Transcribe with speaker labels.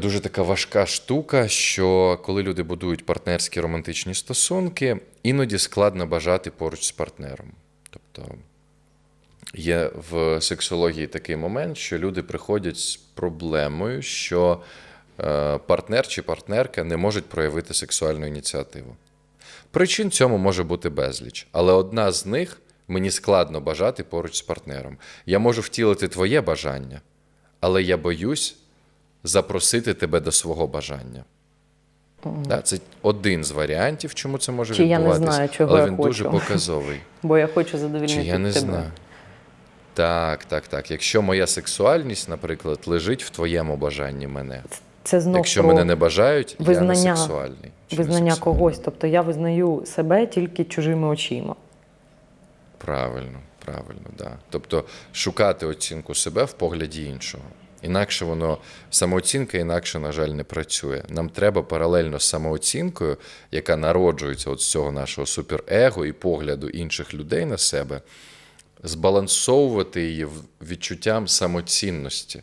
Speaker 1: Дуже така важка штука, що коли люди будують партнерські романтичні стосунки, іноді складно бажати поруч з партнером. Тобто є в сексології такий момент, що люди приходять з проблемою, що е, партнер чи партнерка не можуть проявити сексуальну ініціативу. Причин цьому може бути безліч, але одна з них мені складно бажати поруч з партнером. Я можу втілити твоє бажання, але я боюсь запросити тебе до свого бажання. Да, це один з варіантів, чому це може
Speaker 2: Чи я не знаю, чого
Speaker 1: але
Speaker 2: я
Speaker 1: він
Speaker 2: хочу.
Speaker 1: дуже показовий.
Speaker 2: Бо я хочу задовільнити
Speaker 1: Чи я не
Speaker 2: тебе.
Speaker 1: знаю. Так, так, так. Якщо моя сексуальність, наприклад, лежить в твоєму бажанні мене.
Speaker 2: Це знов
Speaker 1: Якщо
Speaker 2: про
Speaker 1: мене не бажають, я не сексуальний. чи не
Speaker 2: визнання
Speaker 1: сексуальний.
Speaker 2: когось. Тобто я визнаю себе тільки чужими очима.
Speaker 1: Правильно, правильно, да. Тобто шукати оцінку себе в погляді іншого. Інакше воно самооцінка інакше, на жаль, не працює. Нам треба паралельно з самооцінкою, яка народжується от з цього нашого суперего і погляду інших людей на себе, збалансовувати її відчуттям самоцінності.